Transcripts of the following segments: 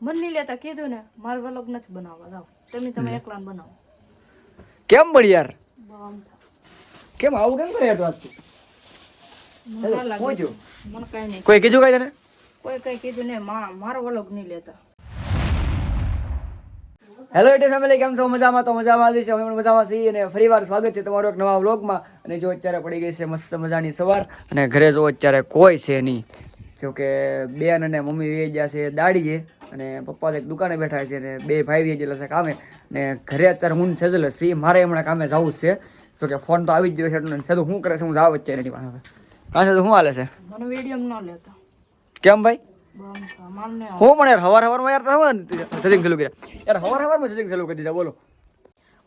મન નહીં લેતા કીધું ને મારે વલોગ નથી બનાવવા જાઓ. તમે તમે એકલા બનાવો. કેમ પણ યાર. કેમ આવું કેમ કરે યાર તું મને કઈ નહીં. કોઈ કીધું કઈ તને? કોઈ કઈ કીધું ને મારો વલોગ નહીં લેતા. હેલો એટી ફેમિલી કેમ છો? મજામાં? તો મજામાં જ છે. અમે પણ મજામાં છીએ અને ફરીવાર સ્વાગત છે તમારું એક નવા વ્લોગમાં. અને જો અત્યારે પડી ગઈ છે મસ્ત મજાની સવાર. અને ઘરે જો અત્યારે કોઈ છે નહીં. જો કે બેન અને મમ્મી વે ગયા છે દાડીએ અને પપ્પા એક દુકાને બેઠા છે અને બે ભાઈ વે ગયેલા છે કામે. ને ઘરે અત્યારે હું સેજલ છીએ. મારે હમણાં કામે જવું જ છે. જો કે ફોન તો આવી જ ગયો છે એટલે સેજુ શું કરે છે? હું જાવ જ છે એની પાસે કાં છે શું હાલે છે? ન કેમ ભાઈ? હું પણ યાર હવાર હવારમાં યાર તમે સજિંગ ચાલુ કર્યા. યાર હવાર હવારમાં સજિંગ ચાલુ કરી દીધા બોલો.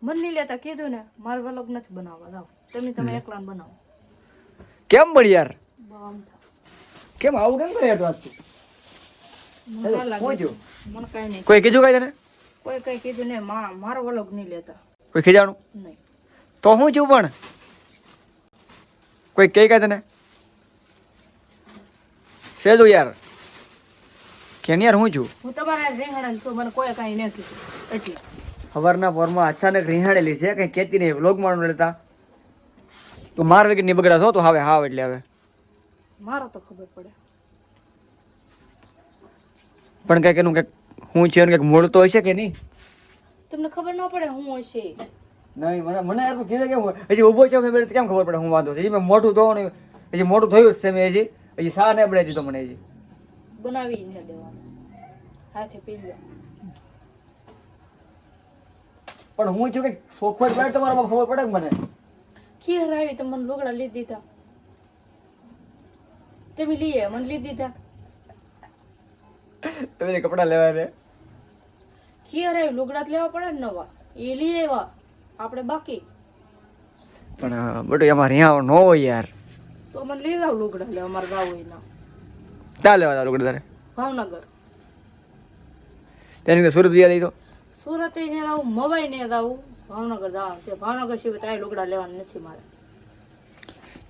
મન નહીં લેતા કીધું ને મારે વલોગ નથી બનાવવા જાઓ. તમે તમે એકલા બનાવો. કેમ પડી યાર. કેમ આવું કેમ કરે થયું? મને કઈ કીધું કઈ તને? કોઈ કઈ કીધું ને મારો વલોગ નહીં લેતા. કોઈ ખીજાણું? નહીં. તો હું છું પણ? કોઈ કહે કઈ તને? સેજુ યાર. કેમ યાર હું છું? હું તમારા રીંગણા છું. મને કોઈ કઈ નહીં કીધું. એટલે. સવારના પોરમાં અચાનક રીહાડેલી છે. કઈ કહેતી નહીં. વ્લોગ માણું લેતા તું માર વિકેટની બગડા છો? તો હવે હાવ એટલે હવે. મારો તો ખબર પડે. પણ કંઈક એનું કંઈક હું છે કંઈક મોડ તો હશે કે નહીં? તમને ખબર ન પડે હું હશે. નહીં મને મને યાર તું કીધું કેમ હજી ઊભો છે ખબર કેમ ખબર પડે હું વાંધો છે? હજી મેં મોટું ધોવાનું હજી મોટું ધોયું જ છે મેં હજી. હજી સા ને બળે તો મને હજી. બનાવી ન દેવાનું. હાથે પી લો પણ હું છું કે સોખવટ પડે તમારા ખબર પડે મને? ખીર આવી તો મને લુગડા લીધી દીધા. તમે લઈએ મને લીધી દીધા. તમે કપડા લેવા રે ખીર અરે લુગડા તો લેવા પડે ને નવા. એ લઈ આવ્યા. આપણે બાકી. પણ બટુ અમારે અહીંયા ન હોય યાર. તો મને લઈ જાવ લુગડા લેવા અમારે ગાવ હોય ના ચાલ લેવા તારું તારે? ભાવનગર. તેની સુરત વ્યા દઈ તો? સુરત ને આવું મવાઈ ને જાવ ભાવનગર જવાનું છે ભાવનગર સિવાય તારે લુગડા લેવાનું નથી મારે.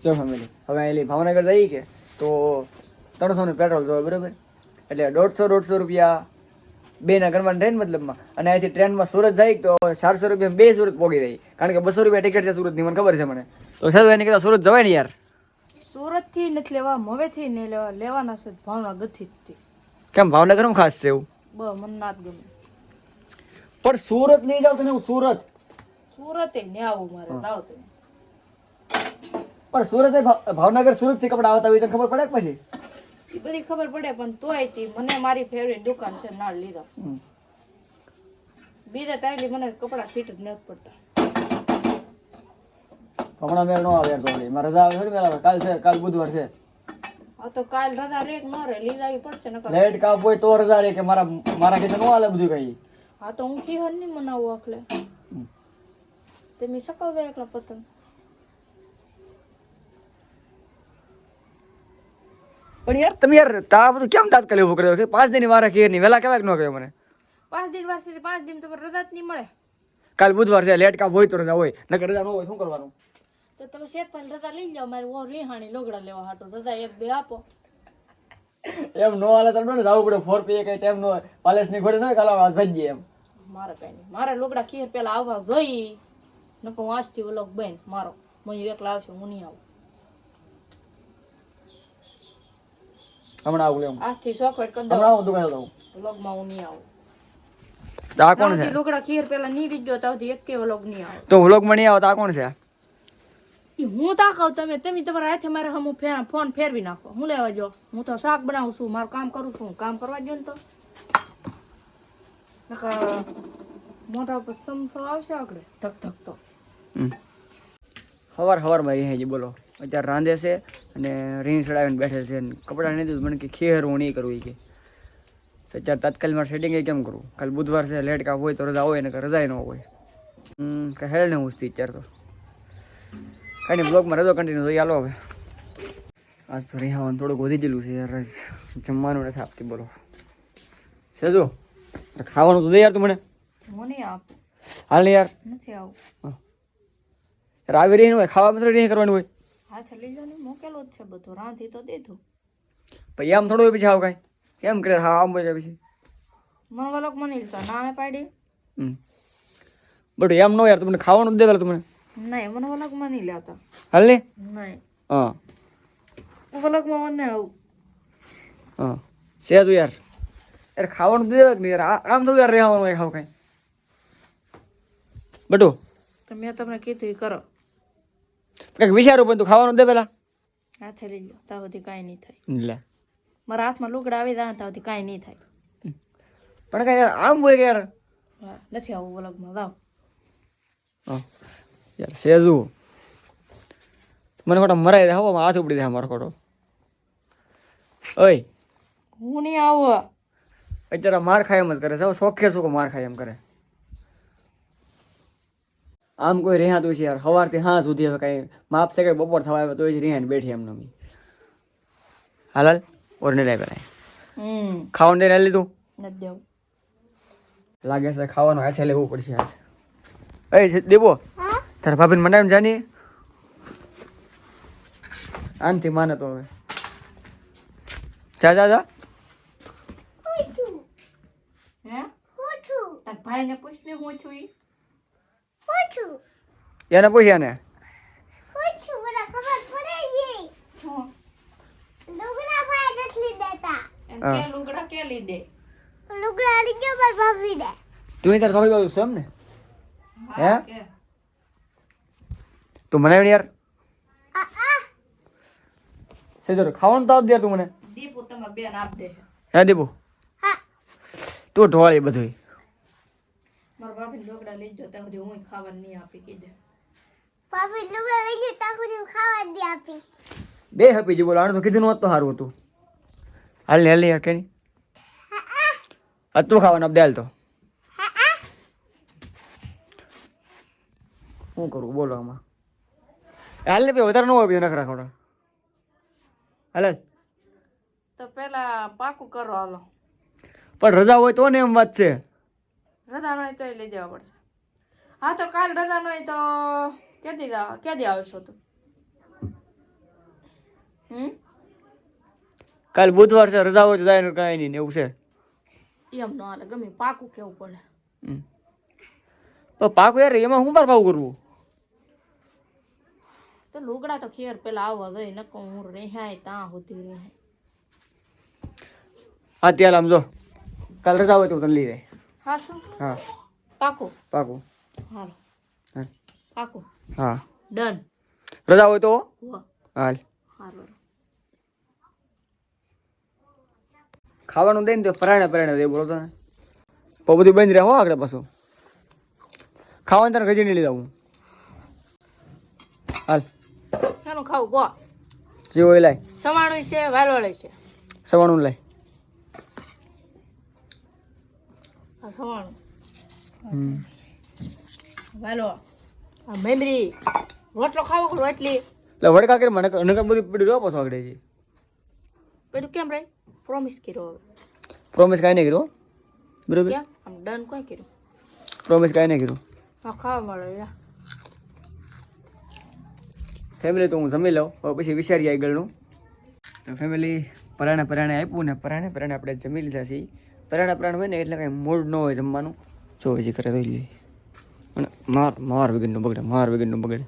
જો ફેમિલી હવે એલી ભાવનગર જઈ કે? તો ત્રણસો નું પેટ્રોલ જોવે બરાબર? એટલે દોઢસો દોઢસો રૂપિયા બે ના ગણવાની ટ્રેન મતલબમાં? અને અહીંથી ટ્રેનમાં સુરત જાય તો ચારસો રૂપિયા બે સુરત પહોંચી જાય. કારણ કે બસો રૂપિયા ટિકિટ છે સુરતની મને ખબર છે મને. તો સાહેબ એની કરતા સુરત જવાય ને યાર? સુરતથી નથી લેવા મવે થી નહીં લેવા લેવાના છે ભાવનગરથી જ કેમ ભાવનગરમાં ખાસ છે એવું? બ મને ના ગમે. પણ સુરત નહીં જાવ તને સુરત? સુરતે ને આવું મારે જાવ તમે. પણ સુરત ભાવ- ભાવનગર સુરતથી કપડા આવતા હોય તને ખબર પડે પછી? એ બધી ખબર પડે પણ તોય તી મને મારી ફેવરેટ દુકાન છે ના લીધા બીજા ટાઈલી મને કપડા ફિટ જ નથી પડતા. હમણાં મેળ નો આવે યાર તો મારે રજા આવે છે ને મેળ કાલ છે કાલ બુધવાર છે. આ તો કાલ રજા રે કે ન રે લીધા આવી પડશે નકર. લેટ કાપ હોય તો રજા રે કે મારા મારા કે નો આલે બધું કઈ. હા તો હું ખીહર નહીં મનાવું આખલે. તમે સકાવ દે એકલા પતંગ. પણ યાર તમે યાર તા બધું કેમ તાત્કાલિક ઊભો કર્યો પાંચ દિન વારા ખેરની વેલા કહેવાય કે ન કહ્યું મને? પાંચ દિન વાર સુધી પાંચ દિન તો રજા જ નહીં મળે. કાલ બુધવાર છે લેટ કાપ હોય તો રજા હોય નકર રજા ન હોય શું કરવાનું? તો તમે શેઠ પણ રજા લઈ જાઓ મારે ઓ રીહાણી લોગડા લેવા હાટો. રજા એક બે આપો. એમ નો હાલે તમને ને જવું પડે ફોર પે કઈ ટાઈમ નો પાલેસની ઘોડે ન કાલ આજ ભાજી એમ. મારે કઈ નહીં. મારે લોગડા ખીર પેલા આવવા જોઈ નકો આજથી ઓલો બેન મારો. મને એકલા આવશે હું નહીં આવું. હમણાં આવું લેવું આજથી ચોકલેટ કરી હમણાં આવું દુકાને દઉં વ્લોગમાં હું નહીં આવું. આ કોણ છે? લુગડા ખીર પેલા નહીં રીજો ત્યાંથી એક કે વ્લોગ નહીં આવે. તો વ્લોગમાં નહીં આવો આ કોણ છે? હું તાકાવ તમે તમે તમારા હાથે મારે હમ ફોન ફેરવી નાખો. હું લેવા જો હું તો શાક બનાવું છું મારું કામ કરું છું કામ કરવા જો ને તો. મોટા પર સમસો આવશે આગળ. ધક ધક તો. હમ. હવાર હવારમાં રહી બોલો. અત્યારે રાંધે છે અને રીંગ ચડાવીને બેઠેલ છે અને કપડાં નહીં દીધું મને કે ખેર હું નહીં કરવું કે. અત્યારે તાત્કાલિક મારે સેટિંગ કેમ કરવું કાલ બુધવાર છે લેટ કાપ હોય તો રજા હોય ને રજા ન હોય. કે હેડ ને હું અત્યારે તો. કાંઈ નહીં બ્લોગમાં રજો કન્ટિન્યુ જોઈએ હાલો હવે. આજ તો રિહાવાનું થોડુંક વધી ગયેલું છે યાર જમવાનું નથી આપતી બોલો. છે જો ખાવાનું તો દે યાર તું મને. આપ. હાલ ને યાર. નથી આવું. યાર આવી રહી હોય ખાવા માટે રહી કરવાનું હોય. હાથે જાઓ મૂકેલું જ છે બધું. રાંધી તો દીધું. પછી આમ થોડું પછી આવ કાંઈ? કેમ કરે? હા આમ બોલ્યા પછી. મને વલોક મને તો નાને પાડી. બટુ એમ નો યાર તમને ખાવાનું જ તમને? નહીં મને વલોકમાં નહીં લેતા હાલ? ને નહીં. હા. વલોકમાં મને આવું. હા. સેજ યાર. યાર ખાવાનું દે કે નહીં યાર. આમ થોડું યાર રહેવાનું ખાવ કાંઈ. બટુ. તો મેં તમને કીધું એ કરો. કંઈક વિચારું પણ તું ખાવાનું દે પેલા હાથે લઈ લો ત્યાં સુધી કાંઈ નહીં થાય. લે. મારા હાથમાં લુગડા આવી જાય ત્યાં સુધી કાંઈ નહીં થાય. પણ કાંઈ યાર આમ હોય કે યાર? નથી આવું જાઓ હા. યાર સેજુ મને ખોટા મરાઈ દે હવામાં હાથ ઉપડી દે મારો ખોટો. ઓય. હું નહીં આવું. અત્યારે માર ખાય એમ જ કરે છે શોખે શું માર ખાય એમ કરે? આમ કોઈ રેહાતું છે યાર સવારથી હા સુધી હવે કાંઈ માપ છે કંઈ બપોર થવા આવે તો જ રેહાને બેઠી એમ નમી. હાલ હાલ ઓર નહીં પેલા. ખાવાનું દઈને લીધું? નથી દેવું લાગે છે ખાવાનું હાથે લેવું પડશે આજ. એ દેવો તારા ભાભીને મંડાવીને જાની આનથી માને તો હવે. જા જા જા. ભાઈને પૂછ ને હું છું ઈ? એને પૂછ્યા ને હું? હા. તું તાર ખબર બાજુ સમ ને? હે? હા? તું મને યાર. સેજર ખાવાનું તો આપ દે તું મને. દીપુ તમારે બેન આપ દે. હે દીપુ? તું ઢોળી બધું મારા ભાભી લુગડા લઈ જો ત્યાં સુધી હું ખાવાનું નહીં આપી કીધે. બે હપી જી બોલો આને તો કીધું નહોતું સારું હતું. હાલ ને હાલ ને કે નહીં આ તું ખાવાનું હાલ તો. શું કરું? બોલો આમાં. હાલ ને ભાઈ વધારે ન નખરા ખોટા હાલ હાલ. તો પેલા પાકું કરો હાલો. પણ રજા હોય તો ને એમ વાત છે. રજા ન હોય તો લઈ જવા પડશે. હા તો કાલ રજા ન હોય તો ક્યાંથી ક્યાંથી આવશો તું? હમ? કાલ બુધવાર છે રજા હોય તો જાય કાંઈ નહીં ને એવું છે. એમ ન હાલે ગમે પાકું કેવું પડે. પણ પાકું યાર એમાં હું બાર ભાવ કરવું? તો લુગડા તો ખેર પેલા આવવા દઈ નકો હું રેહાય ત્યાં સુધી રેહાય. હા ત્યાં આમ જો. કાલ રજા હોય તો તને લઈ જાય. હા શું? હા. પાકું? પાકું. હાલો. પાકું. હા. ડન. રજા હોય તો? હાલ. ખાવાનું દે ને તો પરાણે પરાણે દે બોલો તને તો બધું બંધ રહે હો આગળ પાછું. ખાવાનું તને ગજી નહીં લીધા હું. હાલ. શાનું ખાવું કો જે હોય લાય. સવાણું છે વાલોળી છે. સવાણું લાય. આ સવાણું. હમ. વાલો. મેમરી રોટલો ખાવો કે રોટલી? એટલે વડકા કે મને નકર બધી પડી રો પાછો આગળ છે પેલું કેમ રે? પ્રોમિસ કર્યો હવે. પ્રોમિસ કાંઈ નહીં કર્યો બરોબર? કેમ આમ ડન કોઈ કર્યો? પ્રોમિસ કાંઈ નહીં કર્યું. હા ખાવા મળે યા ફેમિલી તો હું જમી લઉં હવે પછી વિચારીએ આગળનું. તો ફેમિલી પરાણે પરાણે આપ્યું ને પરાણે પરાણે આપણે જમી લીધા છીએ. પરાણા પરાણ હોય ને એટલે કાંઈ મૂડ ન હોય જમવાનું. જો હજી કરે તો લઈએ અને માર માર વગરનું બગડે માર વગરનું બગડે.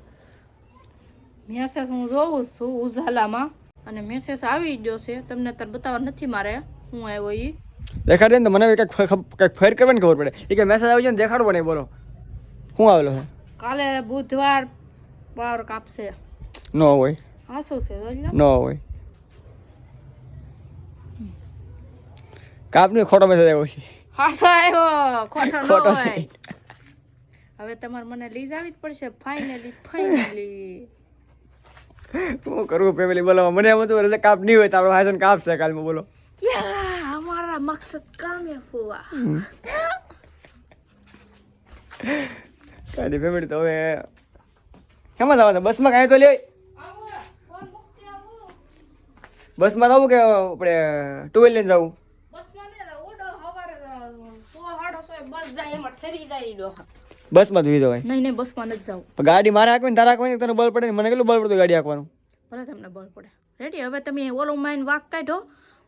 મેસેજ હું જોઉં છું ઉઝાલામાં અને મેસેજ આવી ગયો છે. તમને અત્યારે બતાવવા નથી મારે. હું આવ્યો ઈ. દેખાડે ને તો મને કંઈક કંઈક ફેર કરવાની ખબર પડે. એ કે મેસેજ આવી જાય ને દેખાડવો નહીં બોલો. શું આવેલો છે? કાલે બુધવાર પાવર કાપશે. ન હોય. હા શું છે ન હોય. કાપની ખોટો મેસેજ આવ્યો છે. હા આવ્યો. ખોટો ખોટો. હવે તમારે મને લઈ આવી જ પડશે. ફાઇનલી ફાઇનલી શું કરવું ફેમિલી બોલો મને એમ હતું રજા કાપ નહીં હોય તારો હાજન કાપ છે કાલમાં બોલો. યા હમારા મકસદ કામયાબ હોવા કાલી ફેમિલી તો હવે કેમાં જવાના? બસમાં કાંઈ તો લે બસમાં જવું કે આપણે ટુ વ્હીલ લઈને જવું? બસમાં ને ઓડો હવારે સો હાડો સો બસ જાય એમાં ઠરી જાય બસમાં ધોઈ જવાય. નહીં નહીં બસમાં નથી જાવ ગાડી મારે હાંકવી ને તારે હાંકવાની તને બળ પડે મને કેટલું બળ પડતું ગાડી હાંકવાનું? ભલે તમને બળ પડે. રેડી હવે તમે ઓલો માઇન વાક કાઢો.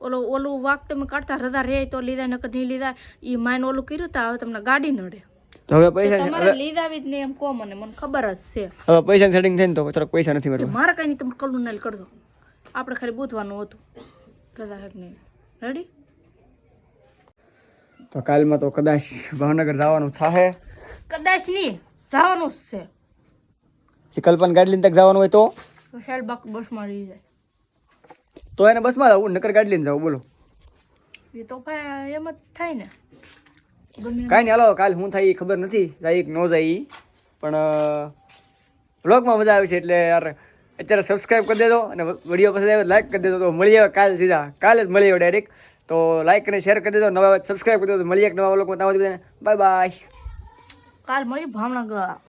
ઓલો ઓલું વાક તમે કાઢતા રદા રે તો લીધા નકર નહીં લીધા. એ માઇન ઓલું કર્યું તા હવે તમને ગાડી નડે. તો હવે પૈસા તમારે લીધા જ નહીં એમ કહો મને મને ખબર જ છે. હવે પૈસા સેટિંગ થઈને ને તો થોડાક પૈસા નથી મળવા મારે કઈ નહીં તમે કલું નાલ કરજો. આપણે ખાલી બૂથવાનું હતું. રદા હેક નહીં? રેડી તો કાલમાં તો કદાચ ભાવનગર જવાનું થાહે. કદાચ નહીં જવાનું જ છે. ચિકલપન ગાડી લઈને તક જવાનું હોય તો? વિશાલ બાક બસમાં રહી જાય. તો એને બસમાં જવું નકર ગાડી લઈને જવું બોલો. એ તો ભાઈ એમ જ થાય ને. કાંઈ નહીં હાલો કાલ શું થાય એ ખબર નથી જાય કે ન જાય પણ બ્લોગમાં મજા આવે છે એટલે યાર અત્યારે સબસ્ક્રાઈબ કરી દેજો અને વીડિયો પસંદ આવ્યો લાઈક કરી દેજો. તો મળીએ કાલ સીધા. કાલે જ મળીએ ડાયરેક્ટ તો લાઈક અને શેર કરી દેજો. નવા સબસ્ક્રાઈબ કરી દેજો મળીએ એક નવા બ્લોગમાં ત્યાં બાય બાય કાલ મળી ભાવનગર.